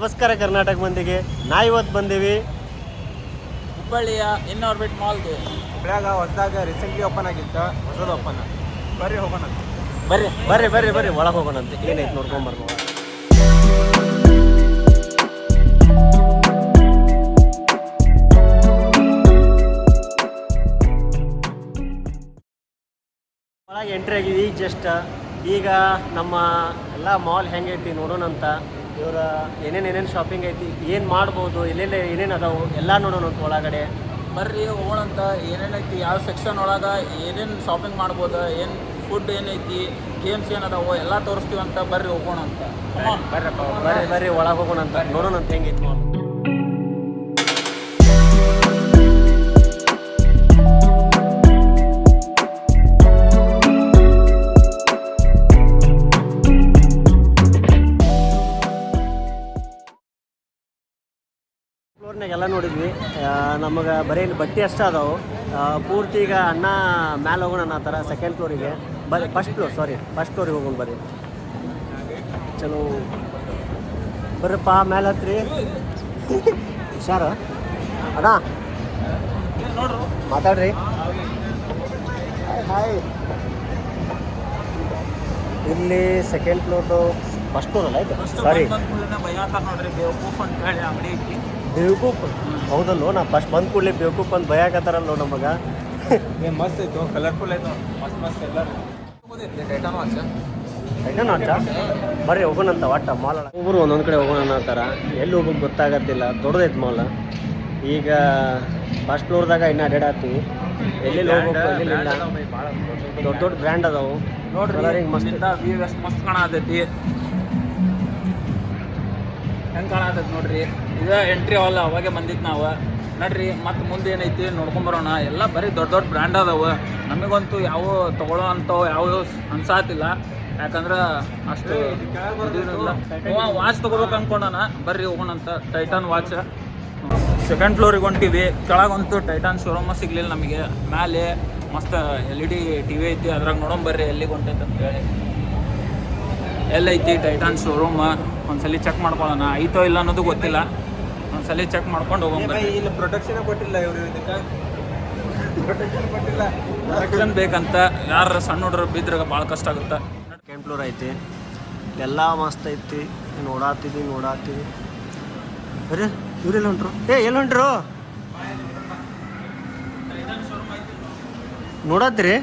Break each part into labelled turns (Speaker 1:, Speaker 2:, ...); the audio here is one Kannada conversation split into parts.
Speaker 1: ನಮಸ್ಕಾರ ಕರ್ನಾಟಕ ಮಂದಿಗೆ ನಾ ಇವತ್ತು ಬಂದೀವಿ.
Speaker 2: ಹುಬ್ಬಳ್ಳಿಯ ಇನ್ ಆರ್ಬಿಟ್ ಮಾಲ್ಗೆ
Speaker 3: ಹುಬ್ಳ್ಯಾಗ ಹೊಸದಾಗ ರೀಸೆಂಟ್ಲಿ ಓಪನ್ ಆಗಿತ್ತು. ಹೊಸದು ಓಪನ್ ಬರ್ರಿ ಹೋಗೋಣ
Speaker 2: ಬರ್ರಿ
Speaker 1: ಬರ್ರಿ ಬರ್ರಿ ಬರ್ರಿ. ಒಳಗೆ ಹೋಗೋಣಂತೆ ಏನೈತೆ ನೋಡ್ಕೊಂಬರ್ಬೋದು ಒಳಗೆ ಎಂಟ್ರಿ ಆಗಿದೆ ಈಗ ಜಸ್ಟ್ ಈಗ ನಮ್ಮ ಎಲ್ಲ ಮಾಲ್ ಹೆಂಗೈತಿ ನೋಡೋಣಂತ. ಇವರ ಏನೇನು ಏನೇನು ಶಾಪಿಂಗ್ ಐತಿ ಏನು ಮಾಡ್ಬೋದು ಎಲ್ಲೆಲ್ಲ ಏನೇನು ಅದಾವು ಎಲ್ಲ ನೋಡೋಣಂತ ಒಳಗಡೆ.
Speaker 2: ಬರ್ರಿ ಹೋಗೋಣಂತ ಏನೇನೈತಿ ಯಾವ ಸೆಕ್ಷನ್ ಒಳಗೆ ಏನೇನು ಶಾಪಿಂಗ್ ಮಾಡ್ಬೋದು ಏನು ಫುಡ್ ಏನೈತಿ ಗೇಮ್ಸ್ ಏನದಾವು ಎಲ್ಲ ತೋರಿಸ್ತೀವಂತ ಅಂತ ಬರ್ರಿ ಹೋಗೋಣ ಅಂತ.
Speaker 3: ಬರ್ರಪ್ಪ
Speaker 1: ಬರ್ರಿ ಬರ್ರಿ ಒಳಗೆ ಹೋಗೋಣಂತ ನೋಡೋಣಂತ ಹೆಂಗೈತಿ ಮಾಲ್ ನಮಗೆ ಬರೀ ಬಟ್ಟೆ ಅಷ್ಟೇ ಅದಾವು. ಪೂರ್ತಿ ಈಗ ಅಣ್ಣ ಮ್ಯಾಲೆ ಹೋಗೋಣ ಅನ್ನೋ ಥರ ಸೆಕೆಂಡ್ ಫ್ಲೋರಿಗೆ ಬರ್ರಿ ಫಸ್ಟ್ ಫ್ಲೋರ್ ಸಾರಿ ಫಸ್ಟ್ ಫ್ಲೋರಿಗೆ ಹೋಗೋಣ ಬರ್ರಿ ಚಲೋ. ಬರ್ರಪ್ಪ ಮ್ಯಾಲೆ ಹತ್ರಿ. ಹುಷಾರ? ಅಣ್ಣ? ಮಾತಾಡ್ರಿ. ಹಾಯ್ ಇಲ್ಲಿ ಸೆಕೆಂಡ್ ಫ್ಲೋರ್ದು ಫಸ್ಟ್ ಫ್ಲೋರ್ ಅಲ್ಲ ಆಯ್ತು ಸಾರಿ
Speaker 2: ಭಯ
Speaker 1: ಹೌದಲ್ಲೋ ನಾ ಫಸ್ಟ್ ಬಂದು ಕೂಡಲೇ ಬೇಕು ಅಂತ ಭಯಕತ್ತಾರಲ್ಲೋ ನಮಗೆ
Speaker 3: ಏನು ಮಸ್ತ್ ಐತು ಕಲರ್ಫುಲ್ ಐತು ಮಸ್ತ್ ಮಸ್ತ್ ಎಲ್ಲ. ಟೈಟಾನು
Speaker 1: ಆಚ ಆಟ ಬರ್ರಿ ಹೋಗೋಣಂತ ಒಟ್ಟ ಮಾಲ್ ಒಬ್ಬರು ಒಂದೊಂದು ಕಡೆ ಹೋಗೋಣ ಅನ್ನತ್ತಾರ ಎಲ್ಲಿ ಹೋಗೋಕೆ ಗೊತ್ತಾಗತ್ತಿಲ್ಲ. ದೊಡ್ಡದೈತೆ ಮಾಲ್ ಈಗ ಫಸ್ಟ್ ಫ್ಲೋರ್ದಾಗ ಇನ್ನು ಅಡ್ಡಾಡ್ತೀವಿ ಎಲ್ಲೆಲ್ಲಿ ಹೋಗ್ಬೇಕು ಎಲ್ಲೆಲ್ಲಿಲ್ಲ ದೊಡ್ಡ ದೊಡ್ಡ ಬ್ರ್ಯಾಂಡ್ ಅದಾವು.
Speaker 2: ನೋಡ್ರಿ
Speaker 1: ಕಲರಿಂಗ್ ಮಸ್ತ್.
Speaker 2: ವ್ಯೂ ಎಷ್ಟು ಮಸ್ತ್ ಕಾಣತೈತಿ ಹೆಂಗ್ ಕಾಣತೈತಿ ನೋಡ್ರಿ. ಇದ ಎಂಟ್ರಿ ಹಾಲ್ ಅವಾಗೆ ಬಂದಿತ್ತು ನಾವು. ನಡ್ರಿ ಮತ್ತೆ ಮುಂದೆ ಏನೈತಿ ನೋಡ್ಕೊಂಬರೋಣ ಎಲ್ಲ ಬರೀ ದೊಡ್ಡ ದೊಡ್ಡ ಬ್ರ್ಯಾಂಡ್ ಅದಾವ. ನಮಗಂತೂ ಯಾವ ತೊಗೊಳ್ಳೋ ಅಂಥವು ಯಾವ ಅನ್ಸಾತಿಲ್ಲ. ಯಾಕಂದ್ರೆ ಅಷ್ಟು ವಾಚ್ ತಗೋಬೇಕು ಅನ್ಕೊಂಡಾನ. ಬರ್ರಿ ಹೋಗೋಣಂತ ಟೈಟಾನ್ ವಾಚ್ ಸೆಕೆಂಡ್ ಫ್ಲೋರಿಗೆ ಹೊಂಟಿವಿ. ಕೆಳಗಂತೂ ಟೈಟಾನ್ ಶೋರೂಮ್ ಸಿಗ್ಲಿಲ್ಲ ನಮಗೆ. ಮೇಲೆ ಮಸ್ತ್ L E D T V ಐತಿ. ಅದ್ರಾಗ ನೋಡೋಣ ಬರ್ರಿ ಎಲ್ಲಿಗೆ ಹೊಂಟೈತೆ ಅಂತ ಹೇಳಿ. ಎಲ್ಲೈತಿ ಟೈಟಾನ್ ಶೋರೂಮ್ ಒಂದ್ಸಲಿ ಚೆಕ್ ಮಾಡ್ಕೊಳ್ಳೋಣ. ಐತೋ ಇಲ್ಲ ಅನ್ನೋದು ಗೊತ್ತಿಲ್ಲ. ಒಂದ್ಸಲಿ ಚೆಕ್ ಮಾಡ್ಕೊಂಡು ಹೋಗೋಣ
Speaker 3: ಇಲ್ಲಿ ಪ್ರೊಟೆಕ್ಷನ್ ಕೊಟ್ಟಿಲ್ಲ ಇವರು ಇದಕ್ಕೆ. ಪ್ರೊಟೆಕ್ಷನ್ ಕೊಟ್ಟಿಲ್ಲ.
Speaker 2: ಪ್ರೊಟೆಕ್ಷನ್ ಬೇಕಂತ ಯಾರ ಸಣ್ಣ ಹುಡುಗರು ಬಿದ್ರಾಗ ಭಾಳ ಕಷ್ಟ ಆಗುತ್ತೆ.
Speaker 1: ಸೆಕೆಂಡ್ ಫ್ಲೋರ್ ಐತಿ ಎಲ್ಲ ಮಸ್ತ್ ಐತಿ. ನೋಡಾತಿದ್ವಿ ನೋಡಾತಿದ್ವಿ ಅರೆ ಇವ್ರೆಲ್ಲ ಹೊಂಟ್ರು? ಏ ಎಲ್ಲಿ ಹೊಂಟ್ರು? ನೋಡತ್ತೀರಿ?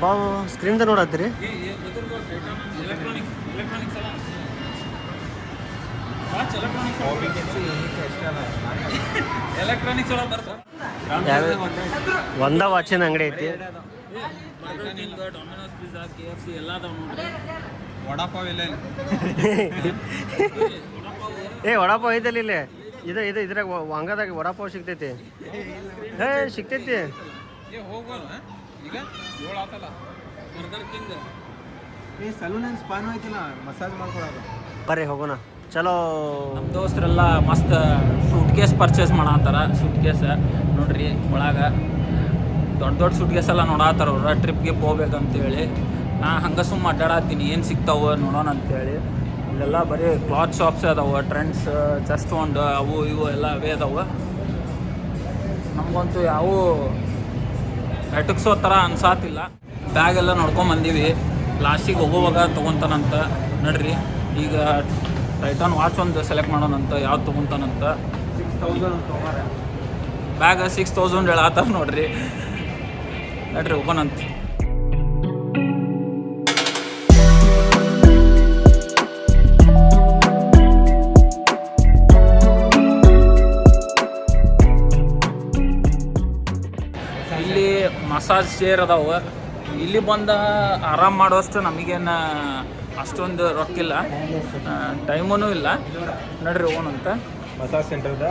Speaker 1: ಬಾ ಸ್ಕ್ರೀನ್ದ ನೋಡತ್ತೀರಿ?
Speaker 2: ಎಲೆಕ್ಟ್ರಾನಿಕ್ಸ್ ಒಳಗೆ ಬರ್ತಾರೆ
Speaker 1: ಒಂದ ವಾಚಿನ ಅಂಗಡಿ ಐತಿ.
Speaker 2: Domino's pizza K F C ಎಲ್ಲ ಅದಾವ ನೋಡ್ರಿ
Speaker 3: ವಡಾಪಾವ್ ಇಲ್ಲ
Speaker 1: ಏ ವಡಾಪಾವ್ ಐತಲ್ಲ ಇಲ್ಲಿ. ಇದು ಇದು ಇದ್ರಾಗ ವಂಗದಾಗ ವಡಾಪಾವ್ ಸಿಗ್ತೈತಿ. ಏ ಸಿಗ್ತೈತಿ.
Speaker 2: ಏ ಹೋಗೋಣ ಈಗ ಏಳು ಆತಲ್ಲ. ಬರ್ಗರ್ ಕಿಂಗ್
Speaker 3: ಈ ಸಲೂನ್ ಏನು ಸ್ಪಾನು ಐತಿಲ್ಲ ಮಸಾಜ್ ಮಾಡ್ಕೊಳೋದು.
Speaker 1: ಬರ್ರಿ ಹೋಗೋಣ. ಚಲೋ.
Speaker 2: ನಮ್ಮ ದೋಸ್ತರೆಲ್ಲ ಮಸ್ತ್ ಸೂಟ್ ಕೇಸ್ ಪರ್ಚೇಸ್ ಮಾಡತ್ತಾರ ಸೂಟ್ ಕೇಸ್ ನೋಡ್ರಿ, ಒಳಗೆ ದೊಡ್ಡ ದೊಡ್ಡ ಸೂಟ್ ಕೇಸ್ ಎಲ್ಲ ನೋಡತ್ತಾರ ಅವ್ರ ಟ್ರಿಪ್ಗೆ ಹೋಗ್ಬೇಕಂತೇಳಿ ನಾ ಹಂಗೆ ಸುಮ್ಮ ಅಡ್ಡಾಡತ್ತೀನಿ, ಏನು ಸಿಗ್ತಾವ ನೋಡೋಣ ಅಂತೇಳಿ. ಇಲ್ಲೆಲ್ಲ ಬರೀ ಕ್ಲಾತ್ ಶಾಪ್ಸ್ ಅದಾವ ಟ್ರೆಂಡ್ಸ್ ಜಸ್ಟ್ ಒಂದು, ಅವು ಇವು ಎಲ್ಲ ಅವೇ ಅದಾವ. ನಮಗಂತೂ ಯಾವ ಎಟಕ್ಸೋ ಥರ ಅನ್ಸಾತಿಲ್ಲ ಬ್ಯಾಗೆಲ್ಲ ನೋಡ್ಕೊಂಬಂದೀವಿ ಲಾಸ್ಟಿಗೆ ಹೋಗುವಾಗ ತೊಗೊತಾನಂತ. ನಡ್ರಿ, ಈಗ ಟೈಟಾನ್ ವಾಚ್ ಒಂದು ಸೆಲೆಕ್ಟ್ ಮಾಡೋಣಂತ, ಯಾವ್ದು ತೊಗೊತಾನಂತ.
Speaker 3: ಸಿಕ್ಸ್ ತೌಸಂಡ್ ತೊಗೊಂಡ್ರೆ
Speaker 2: ಬ್ಯಾಗ್ ಸಿಕ್ಸ್ ತೌಸಂಡ್ ಹೇಳತ್ತಾರ ನೋಡ್ರಿ ನಡ್ರಿ ಅಂತ. ಇಲ್ಲಿ ಮಸಾಜ್ ಚೇರ್ ಅದಾವ. ಇಲ್ಲಿ ಬಂದ ಆರಾಮ್ ಮಾಡೋಷ್ಟು ನಮಗೇನು ಅಷ್ಟೊಂದು ರೊಕ್ಕಿಲ್ಲ ಟೈಮೂ ಇಲ್ಲ. ನಡ್ರಿ ಅಂತ.
Speaker 3: Massage ಸೆಂಟರ್ದ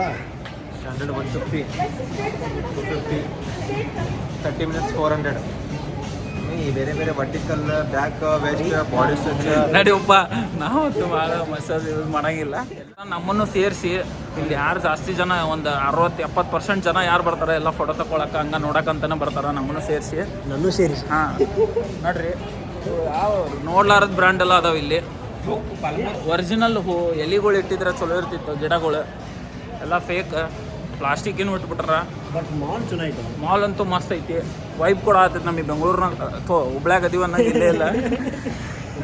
Speaker 3: standard one fifty to fifty thirty minutes four hundred ಈ ಬೇರೆ ಬೇರೆ vertical back vest body stretch
Speaker 2: ನಡಿಯಪ್ಪ ನಾವು ಭಾಳ ಮಸಾಜ್ ಯೂಸ್ ಮಾಡಂಗಿಲ್ಲ. ನಮ್ಮನ್ನು ಸೇರಿಸಿ ಇಲ್ಲಿ ಯಾರು ಜಾಸ್ತಿ ಜನ ಒಂದು ಅರವತ್ತು ಎಪ್ಪತ್ತು ಪರ್ಸೆಂಟ್ ಜನ ಯಾರು ಬರ್ತಾರೆ ಎಲ್ಲ ಫೋಟೋ ತಗೊಳಕ್ಕೆ ಹಂಗೆ ನೋಡಕ್ಕಂತಾನೆ ಬರ್ತಾರೆ. ನಮ್ಮನ್ನು ಸೇರಿಸಿ.
Speaker 1: ನನ್ನೂ ಸೇರಿಸಿ.
Speaker 2: ಹಾಂ. ನೋಡ್ರಿ. ನೋಡ್ಲಾರದ ಬ್ರ್ಯಾಂಡ್ ಎಲ್ಲ ಅದಾವ ಇಲ್ಲಿ. ಒರಿಜಿನಲ್ ಹೂ ಎಲಿಗಳು ಇಟ್ಟಿದ್ರೆ ಚಲೋ ಇರ್ತಿತ್ತು ಗಿಡಗಳು. ಎಲ್ಲ ಫೇಕ್ ಪ್ಲಾಸ್ಟಿಕ್ಕಿನ ಇಟ್ಬಿಟ್ರ
Speaker 1: ಬಟ್ ಮಾಲ್
Speaker 2: ಮಾಲ್ ಅಂತೂ ಮಸ್ತ್ ಐತಿ. ವೈಬ್ ಕೂಡ ಆಗ್ತೈತೆ ನಮಗೆ ಬೆಂಗಳೂರಿನಾಗ. ಥೋ ಹುಬ್ಳ್ಯಾಗ ಅದೀವನ್ನ ಇಲ್ಲೇ ಇಲ್ಲ.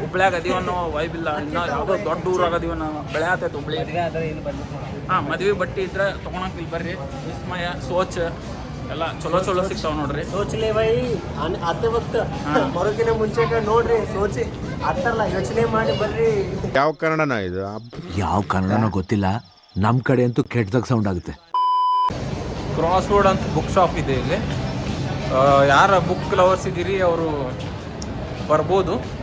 Speaker 2: ಹುಬ್ಳ್ಯಾಗ ಅದೀವನ್ನೋ ವೈಬ್ ಇಲ್ಲ. ಇನ್ನೂ ಯಾವುದೋ ದೊಡ್ಡ ಊರಾಗ ಅದೀವನ್ನ ಬೆಳೆ ಆತೈತೆ ಹುಬ್ಳಿ ಹಾಂ ಮದ್ವೆ ಬಟ್ಟೆ ಇದ್ರೆ ತೊಗೊಳಕ್ಕೆ ಇಲ್ಲಿ ಬರ್ರಿ. ವಿಸ್ಮಯ ಸೋಚ್ ಎಲ್ಲ ಚಲೋ ಚಲೋ ಸಿಗ್ತಾವ ನೋಡ್ರಿ.
Speaker 1: ಸೋಚಲೆ ಬೈ ಅನ್- ಅತ್ತೆ ಬತ್ತ ಮರುಕಿನ ಮುಂಚೆ ನೋಡ್ರಿ ಸೋಚಿ. ಅತ್ತಲ್ಲ ಯೋಚನೆ ಮಾಡಿ ಬರ್ರಿ.
Speaker 4: ಯಾವ ಕನ್ನಡನ ಇದು?
Speaker 5: ಯಾವ ಕನ್ನಡನೋ ಗೊತ್ತಿಲ್ಲ. ನಮ್ಮ ಕಡೆ ಅಂತೂ ಕೆಟ್ಟದಾಗ ಸೌಂಡ್ ಆಗುತ್ತೆ.
Speaker 2: ಕ್ರಾಸ್ ರೋಡ್ ಅಂತ ಬುಕ್ ಶಾಪ್ ಇದೆ ಇಲ್ಲಿ. ಆ, ಯಾರ ಬುಕ್ ಲವರ್ಸ್ ಇದ್ದೀರಿ ಅವರು ಬರ್ಬೋದು.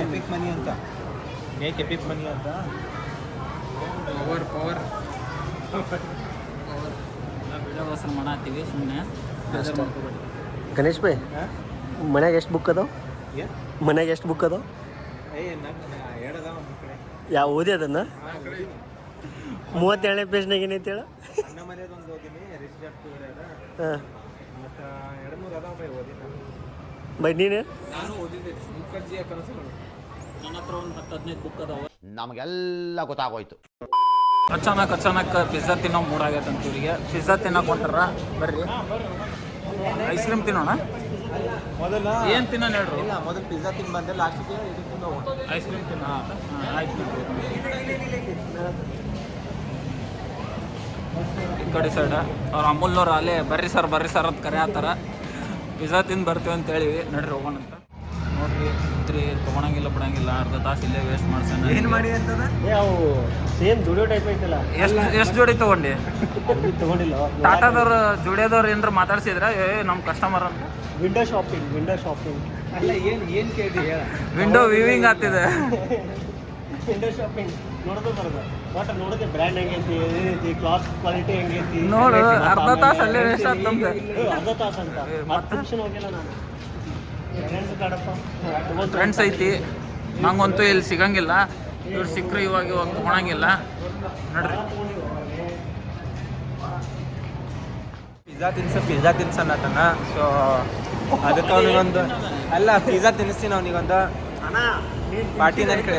Speaker 3: ಎಪಿಕ್ ಮನಿ ಅಂತ. ಮೇಕ್ ಎಪಿಕ್ ಮನಿ ಅಂತ?
Speaker 2: ಪವರ್ ಪವರ್ ವಿಡಿಯೋಗೋಸ್ಕರ ಮಾಡತ್ತೀವಿ ಸುಮ್ಮನೆ
Speaker 1: ಗಣೇಶ್ ಬೈ ಮನ್ಯಾಗ ಎಷ್ಟು ಬುಕ್ ಅದಾವ? ಮನ್ಯಾಗ ಎಷ್ಟು ಬುಕ್ ಅದಾವ? ಯಾವ ಓದಿ ಅದನ್ನ? ಮೂವತ್ತೇಳನೇ ಪೇಜ್ನಾಗ ಏನೈತಿ ಹೇಳ?
Speaker 3: ಬೈ
Speaker 1: ನೀನು?
Speaker 2: ನನ್ನ ಹತ್ರ ಒಂದು ಹತ್ತು ಹದಿನೈದು ಬುಕ್ ಅದಾವ.
Speaker 5: ನಮಗೆಲ್ಲ ಗೊತ್ತಾಗೋಯ್ತು.
Speaker 2: ಅಚಾನಕ್ ಅಚಾನಕ್ ಪಿಜ್ಜಾ ತಿನ್ನೋ ಮೂಡ್ ಆಗೈತೆ ಅಂತ ಇವರಿಗೆ. ಪಿಜ್ಜಾ ತಿನ್ನಕ್ ಹೊಂಟಾರ? ಬರ್ರಿ. ಐಸ್ ಕ್ರೀಮ್ ತಿನ್ನೋಣ?
Speaker 3: ಮೊದಲ
Speaker 2: ಏನು ತಿನ್ನೋಣ ಹೇಳ್ರಿ?
Speaker 3: ಇಲ್ಲ ಮೊದಲು ಪಿಜ್ಜಾ ತಿಂದು ಬಂದೆ ಲಾಸ್ಟ್ ಇದು ತಿಂದು ಹೋಗೋಣ
Speaker 2: ಐಸ್ ಕ್ರೀಮ್ ತಿನ್ನೋ. ಆಯ್ತು ಈ ಕಡೆ ಸೈಡ್ ಅವ್ರು ಅಮೂಲ್ನವ್ರು ಅಲ್ಲೇ ಬರ್ರಿ ಸರ್ ಬರ್ರಿ ಸರ್ ಅಂತ ಕರೆ ಆತಾರ ಪಿಜ್ಜಾ ತಿಂದು ಬರ್ತೀವಿ ಅಂತ ಹೇಳಿವಿ. ನಡ್ರಿ ಹೋಗೋಣ ಅಂತ ಇದ್ರಿ ತೊಗೊಳಂಗಿಲ್ಲ ಬಿಡಂಗಿಲ್ಲ ಅರ್ಧ ತಾಸು ಇಲ್ಲೇ ವೇಸ್ಟ್ ಮಾಡ್ಸೋಣ
Speaker 3: ಏನ್ ಮಾಡಿ ಅಂತದ?
Speaker 1: ಏ ಅವು ಸೇಮ್ ಜುಡಿಯೋ ಟೈಪ್ ಐತಲ್ಲ.
Speaker 2: ಎಷ್ಟು ಎಷ್ಟು ಜೋಡಿ ತೊಗೊಂಡು?
Speaker 1: ಅದು ತಗೊಂಡಿಲ್ಲ.
Speaker 2: ಟಾಟಾದವ್ರು ಜುಡಿಯೋದವ್ರು ಏನಾರ ಮಾತಾಡ್ಸಿದ್ರ? ಏ ನಮ್ಮ ಕಸ್ಟಮರ್ ಅಂತ.
Speaker 1: ವಿಂಡೋ ಶಾಪಿಂಗ್ ವಿಂಡೋ ಶಾಪಿಂಗ್
Speaker 3: ಅಲ್ಲ ಏನ್ ಏನ್ ಕೇಳಿ ಹೇಳ.
Speaker 2: ವಿಂಡೋ ವಿವಿಂಗ್ ಆಗ್ತಿದೆ.
Speaker 1: ವಿಂಡೋ ಶಾಪಿಂಗ್ ನೋಡೋದು ಬರೋದು ಬಟ್ ನೋಡಿದ್ರೆ ಬ್ರ್ಯಾಂಡ್ ಹೆಂಗೈತಿ ಏನೈತಿ ಕ್ಲಾತ್ ಕ್ವಾಲಿಟಿ ಹೆಂಗೈತಿ
Speaker 2: ನೋಡು, ಅರ್ಧ
Speaker 1: ಮತ್ತೆ
Speaker 2: ತಾಸು ಅಲ್ಲೇ
Speaker 1: ವೇಸ್ಟ್ ಅರ್ಧ ತಾಸು ಅಂತ ಹತ್ತು ನಿಮಿಷ ಹೋಗಿಲ್ಲ ನಾನು. ಫ್ರೆಂಡ್ಸ್
Speaker 2: ಐತಿ. ನಂಗಂತೂ ಇಲ್ಲಿ ಸಿಗಂಗಿಲ್ಲ. ಇವ್ರು ಸಿಕ್ಕರೆ ಇವಾಗ ಇವಾಗ ತೊಗೊಳಂಗಿಲ್ಲ ನೋಡ್ರಿ.
Speaker 3: ಪಿಜ್ಜಾ ತಿನ್ಸ ಪಿಜ್ಜಾ ತಿನ್ಸನ್ನತನ ಸೊ ಅದಕ್ಕೆ ಅವನಿಗೊಂದು ಅಲ್ಲ ಪಿಜ್ಜಾ ತಿನ್ನಿಸ್ತೀನಿ ಅವನಿಗೊಂದು. ಪಾರ್ಟಿ
Speaker 1: ನನ್ನ
Speaker 3: ನನ್ ಕಡೆ.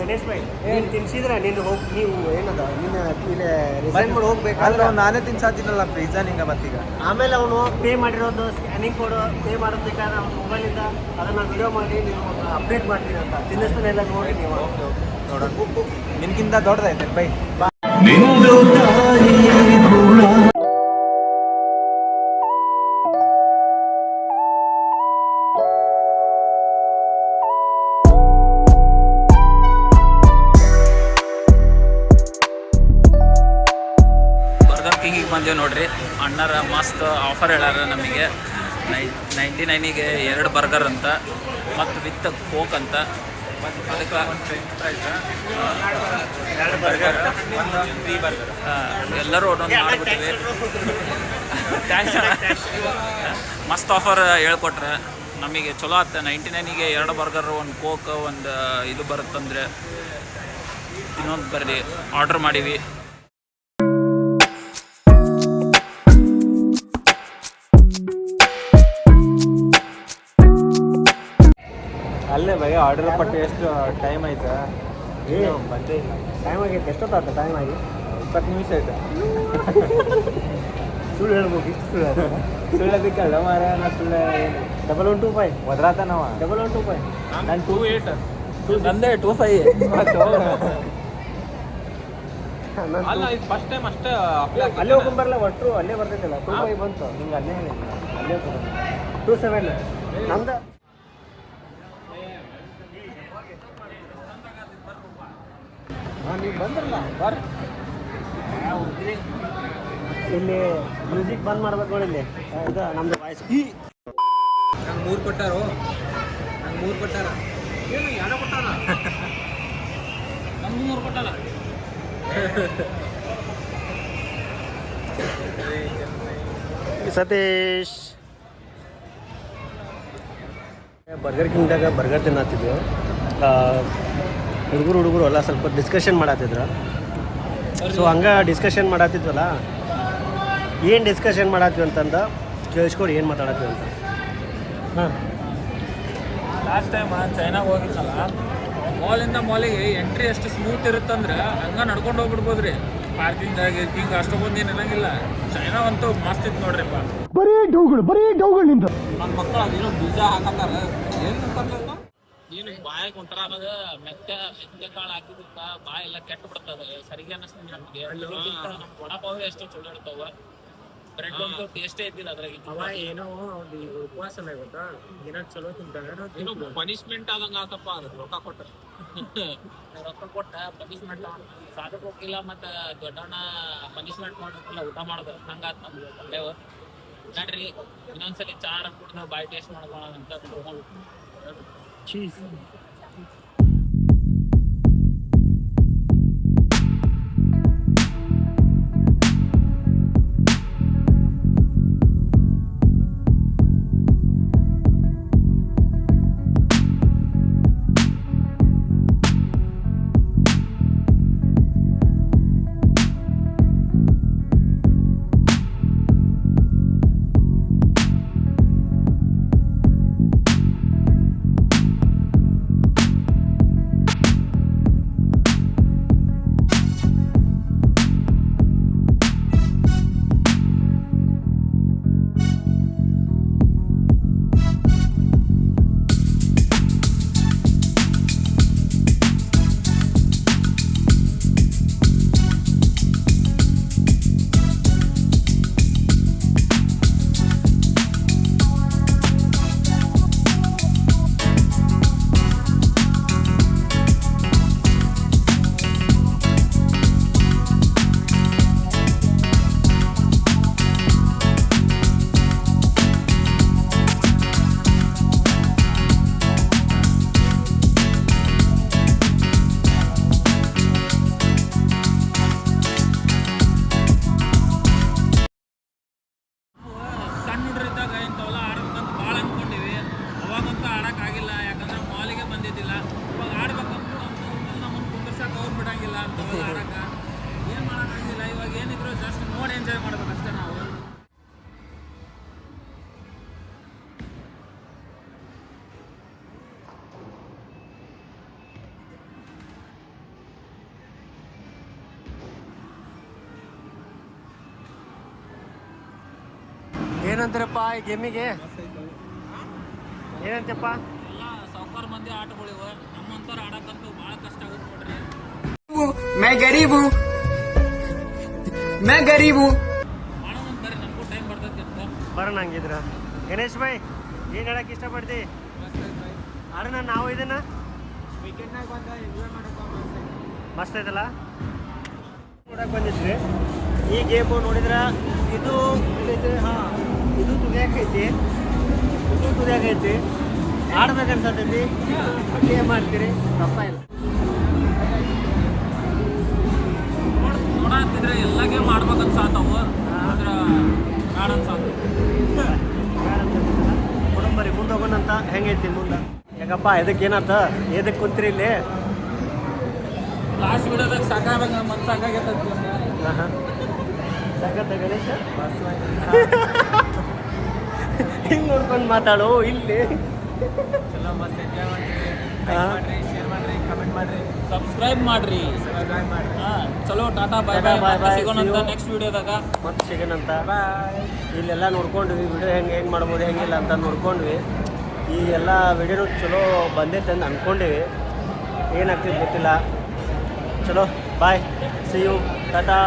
Speaker 1: ಗಣೇಶ್ ಭಾಯ್ ನೀನು ತಿನ್ಸಿದ್ರೆ? ನೀನು ಹೋಗಿ ನೀವು ಏನದ? ನಿನ್ನ ಇಲ್ಲಿ ರಿಸೈನ್ ಮಾಡಿ
Speaker 3: ಆದ್ರೆ
Speaker 1: ಹೋಗ್ಬೇಕಾದ್ರೆ
Speaker 3: ಅವ್ನು ನಾನೇ ತಿನ್ಸಾತಿನಲ್ಲ ಪಿಜ್ಜಾ ನಿಂಗೆ ಮತ್ತೀಗ.
Speaker 1: ಆಮೇಲೆ ಅವನು ಪೇ ಮಾಡಿರೋದು ಸ್ಕ್ಯಾನಿಂಗ್ ಕೋಡ್ ಪೇ ಮಾಡೋದಕ್ಕಾದ್ರೆ ಅವ್ನ ಮೊಬೈಲಿಂದ ಅದನ್ನು ವಿಡಿಯೋ ಮಾಡಿ ನೀವು ಅಪ್ಡೇಟ್ ಮಾಡ್ತೀನಿ ಅಂತ. ತಿನ್ನಿಸ್ತಾನೆಲ್ಲ ನೋಡಿ ನೀವು.
Speaker 3: ನೋಡೋಣ. ನಿನ್ಗಿಂತ ದೊಡ್ಡದೈತೆ ಬೈ?
Speaker 2: ಬರ್ಗರ್ ಆಫರ್ ಹೇಳ್ಯಾರ ನಮಗೆ. ನೈ ನೈಂಟಿ ನೈನಿಗೆ ಎರಡು ಬರ್ಗರ್ ಅಂತ ಮತ್ತು ವಿತ್ ಕೋಕ್ ಅಂತ. ಅದಕ್ಕೆ ಎಲ್ಲರೂ ಒಂದೊಂದು ಮಾಡ್ಬಿಟ್ಟಿವಿ. ಥ್ಯಾಂಕ್ಸ್ ಮಸ್ತ್ ಆಫರ್ ಹೇಳ್ಕೊಟ್ರೆ. ನಮಗೆ ಚಲೋ ಆತ. ನೈಂಟಿ ನೈನಿಗೆ ಎರಡು ಬರ್ಗರ್ ಒಂದು ಕೋಕ್ ಒಂದು ಇದು ಬರುತ್ತಂದ್ರೆ ಇನ್ನೊಂದು ಬರ್ರಿ. ಆರ್ಡ್ರ್ ಮಾಡೀವಿ.
Speaker 3: ಅಲ್ಲೇ ಭಯ ಆರ್ಡರ್ ಪಟ್ಟು ಎಷ್ಟು ಟೈಮ್ ಆಯ್ತಾ?
Speaker 1: ಏ
Speaker 3: ಇನ್ನೂ ಬಂದೇ ಇಲ್ಲ.
Speaker 1: ಟೈಮ್ ಆಗೈತೆ ಎಷ್ಟೊತ್ತಾತ ಟೈಮ್ ಆಗಿ?
Speaker 3: ಇಪ್ಪತ್ತು ನಿಮಿಷ ಆಯ್ತಾ.
Speaker 1: ಸುಳ್ಳು ಹೇಳ್ಬೇಕು ಇಷ್ಟು ಸುಳ್ಳು ಸುಳ್ಳು
Speaker 3: ಅದಕ್ಕೆ ಅಲ್ಲ ಮಾರ ನಾ ಸುಳ್ಳ
Speaker 1: ಡಬಲ್ ಒನ್ ಟೂ ಫೈವ್
Speaker 3: ಒದ್ರಾತ ನಾವ
Speaker 1: ಡಬಲ್ ಒನ್ ಟೂ ಫೈವ್
Speaker 2: ನಾನು ಟೂ ಏಟ್ ನಂದೇ ಟೂ ಫೈ ಅಲ್ಲ ಇದು ಫಸ್ಟ್ ಟೈಮ್ ಅಷ್ಟೇ ಅಪ್ಲೈ
Speaker 1: ಅಲ್ಲೇ ಬರಲ್ಲ ಒಟ್ಟು ಅಲ್ಲೇ ಬರ್ತೈತಲ್ಲ? ಟೂ ಫೈವ್ ಬಂತು.
Speaker 3: ನಿಂಗೆ ಅಲ್ಲೇ ಹೇಳಿ
Speaker 1: ಅಲ್ಲೇ ಟೂ ಸೆವೆನ್ ನಮ್ದು
Speaker 3: ನೀವು ಬಂದ್ರಲ್ಲ ಬರ್ರಿ.
Speaker 1: ಇಲ್ಲಿ ಮ್ಯೂಸಿಕ್ ಬಂದ್ ಮಾಡ್ಬೇಕು ನೋಡಿ ಇಲ್ಲಿ. ಇದು ನಮ್ದು ವಾಯ್ಸ್ ಈ
Speaker 3: ನಂಗೆ ಮೂರು ಕೊಟ್ಟಾರು. ನಂಗೆ ಮೂರು ಕೊಟ್ಟಾರ. ಏನು ಯಾರೋ ಕೊಟ್ಟಾರ?
Speaker 2: ನಮ್ಗೆ ಮೂರು ಕೊಟ್ಟಲ್ಲ
Speaker 1: ಸತೀಶ್. ಬರ್ಗರ್ ಕಿಂಗ್ದಾಗ ಬರ್ಗರ್ ತಿನ್ನತ್ತಿದ್ವಿ. ಹುಡುಗರು ಹುಡುಗರು ಎಲ್ಲ ಸ್ವಲ್ಪ ಡಿಸ್ಕಷನ್ ಮಾಡತ್ತಿದ್ರು ಸೊ ಹಂಗೆ ಡಿಸ್ಕಷನ್ ಮಾಡತ್ತಿದ್ವಲ್ಲ ಏನು ಡಿಸ್ಕಷನ್ ಮಾಡತ್ತೀವಿ ಅಂತಂದ ಕೇಳಿಸ್ಕೊಡಿ ಏನು ಮಾತಾಡತ್ತೀವಿ ಅಂತ. ಹಾಂ.
Speaker 2: ಲಾಸ್ಟ್ ಟೈಮ್ ಚೈನಾಗ ಹೋಗಿದ್ನಲ್ಲ ಮಾಲಿಂದ ಮಾಲಿಗೆ ಎಂಟ್ರಿ ಎಷ್ಟು ಸ್ಮೂತ್ ಇರುತ್ತಂದ್ರೆ ಹಂಗೆ ನಡ್ಕೊಂಡು ಹೋಗ್ಬಿಡ್ಬೋದು ರೀ ಪಾರ್ಕಿಂಗ್ ಗಿರ್ಕಿಂಗ್ ಅಷ್ಟೊಂದು ಏನು ಇರಂಗಿಲ್ಲ. ಚೈನಾ ಅಂತೂ ಮಸ್ತ್ ಇತ್ತು ನೋಡ್ರಿಪ್ಪ.
Speaker 4: ಬರೀ ಡೌಗಳು ಬರೀ ಡೌಗಳು ನಿಂದ
Speaker 2: ನನ್ನ ಮಕ್ಕಳು ಅದೇನೋ ಬೀಜ ಹಾಕತ್ತಾರ. ಏನು ಏನು ಬಾಯಾಗ ಒಂಥರ ಅನ್ನೋದು ಮೆತ್ತೆ ಮೆತ್ತೆ ಕಾಳು ಹಾಕಿದಕ್ಕ ಬಾಯ ಎಲ್ಲ ಕೆಟ್ಟ ಬಿಡ್ತದ. ಸರಿಗೆ ಅನ್ನಿಸ್ತದೆ ನಮಗೆ. ವಡಪಾವ್ ಎಷ್ಟು ಚಲೋ ಇರ್ತಾವ. ಬ್ರೆಡ್ ಅಂತೂ ಟೇಸ್ಟೇ ಇದ್ದಿಲ್ಲ ಅದ್ರಾಗ
Speaker 1: ಏನೋ ಉಪವಾಸ ಗೊತ್ತಾ? ದಿನ ಚಲೋ ತಿಂತಾನೆ
Speaker 2: ಏನೋ ಪನಿಷ್ಮೆಂಟ್ ಆದಂಗ ಆತಪ್ಪ ಅದು. ರೊಕ್ಕ ಕೊಟ್ಟ. ರೊಕ್ಕ ಕೊಟ್ಟ ಪನಿಶ್ಮೆಂಟ್ ಸಾಧಕ ಹೋಗಿಲ್ಲ ಮತ್ತ ದೊಡ್ಡಣ್ಣ ಪನಿಶ್ಮೆಂಟ್ ಮಾಡೋದಿಲ್ಲ ಊಟ ಮಾಡೋದು. ಹಂಗಾತ ನಮ್ದು ಒಳ್ಳೆವ. ನೋಡ್ರಿ ಇನ್ನೊಂದ್ಸಲಿ ಚಾರ ಕುಡ್ದು ಬಾಯಿ ಟೇಸ್ಟ್ ಮಾಡ್ಕೊಳ್ಳೋಣ ಅಂತ Cheese. ಎಂಜಾಯ್ ಮಾಡ್ಬೇಕಷ್ಟೇ ನಾವು
Speaker 1: ಏನಂತೀರಪ್ಪ ಈ ಗೇಮಿಗೆ ಏನಂತಪ್ಪ
Speaker 2: ಎಲ್ಲ ಸಾವ್ಕಾರ ಮಂದಿ ಆಟಗಳಿವೆ ನಮ್ಮಂಥವ್ರು ಆಡಕ್ಕಂತೂ ಭಾಳ ಕಷ್ಟ ಆಗುತ್ತೆ ನೋಡ್ರಿ
Speaker 6: मैं गरीब हूँ मैं गरीब हूँ
Speaker 2: ಮಾಡೋಣ ಬರ್ರಿ ನಮಗೂ ಟೈಮ್ ಬರ್ತೈತಿ ಅಂತ
Speaker 1: ಬರೋಣ ಹಂಗಿದ್ರ ಗಣೇಶ್ ಭಾಯ್ ಏನು ಹೇಳಕ್ಕೆ ಇಷ್ಟಪಡ್ತಿ ಆಡೋಣ ನಾವು ಇದನ್ನ ಮಸ್ತ್ ಐತಲ್ಲ ನೋಡಕ್ಕೆ ಬಂದಿದ್ವಿ ಈ ಗೇಮು ನೋಡಿದ್ರ ಇದು ಇದೈತೆ ಹಾಂ ಇದು ತುದಿಯಾಕೈತಿ ಇದು ತುದಿಯಾಕೈತಿ ಆಡ್ಬೇಕು ಅನ್ಸತೈತಿ ಗೇಮ್ ಮಾಡ್ತೀರಿ ತಪ್ಪ ಇಲ್ಲ
Speaker 2: ನೋಡ್- ನೋಡತ್ತಿದ್ರೆ ಎಲ್ಲ ಗೇಮ್ ಆಡ್ಬೇಕು ಅನ್ಸಾತಾವು ಆದ್ರೆ ಬೇಡ ಅನ್ಸಾತು
Speaker 1: ಕುಟುಂಬರಿ ಮುಂದೆ ಹೋಗೋಣಂತ ಹೆಂಗೈತಿ ಮುಂದೆ? ಯಾಕಪ್ಪ ಇದಕ್ಕೆ ಏನಾತ ಎದಕ್ಕೆ ಕುಂತ್ರಿ ಇಲ್ಲಿ?
Speaker 2: ಲಾಸ್ಟ್ ವಿಡಿಯೋದಾಗ ಸಾಕಾಗ ಮನ್ಸು ಸಾಕಾಗೈತೆ
Speaker 1: ಸಾಕತ್ತ ಗಣೇಶ? ಹಿಂಗೆ ನೋಡ್ಕೊಂಡು ಮಾತಾಡು ಇಲ್ಲಿ.
Speaker 3: ಚಲೋ ಮಸ್ತ್ ಎಂಜಾಯ್
Speaker 1: ಹಾ.
Speaker 3: ಮಾಡ್ರಿ ಶೇರ್ ಮಾಡ್ರಿ ಕಮೆಂಟ್ ಮಾಡ್ರಿ.
Speaker 2: ಸಬ್ಸ್ಕ್ರೈಬ್ ಮಾಡ್ರಿ.
Speaker 3: ಸಬ್ಸ್ಕ್ರೈಬ್ ಮಾಡ್ರಿ.
Speaker 2: ಚಲೋ ಟಾಟಾ ಬೈ ಬೈ
Speaker 1: bye,
Speaker 2: ಸಿಗೋಣಂತ ನೆಕ್ಸ್ಟ್ ವಿಡಿಯೋದಾಗ.
Speaker 1: ಮತ್ತೆ ಸಿಗೋಣಂತ
Speaker 3: ಬಾಯ್
Speaker 1: ಇಲ್ಲೆಲ್ಲ ನೋಡ್ಕೊಂಡ್ವಿ ವಿಡಿಯೋ ಹೆಂಗೆ ಹೆಂಗೆ ಮಾಡ್ಬೋದು ಹೆಂಗಿಲ್ಲ ಅಂತ ನೋಡ್ಕೊಂಡ್ವಿ. ಈ ಎಲ್ಲ ವಿಡಿಯೋನು ಚಲೋ ಬಂದೈತೆ ಅಂತ ಅಂದ್ಕೊಂಡಿವಿ ಏನಾಗ್ತಿದೆ ಗೊತ್ತಿಲ್ಲ. ಚಲೋ ಬಾಯ್ ಸಿ ಯು ಟಾಟಾ.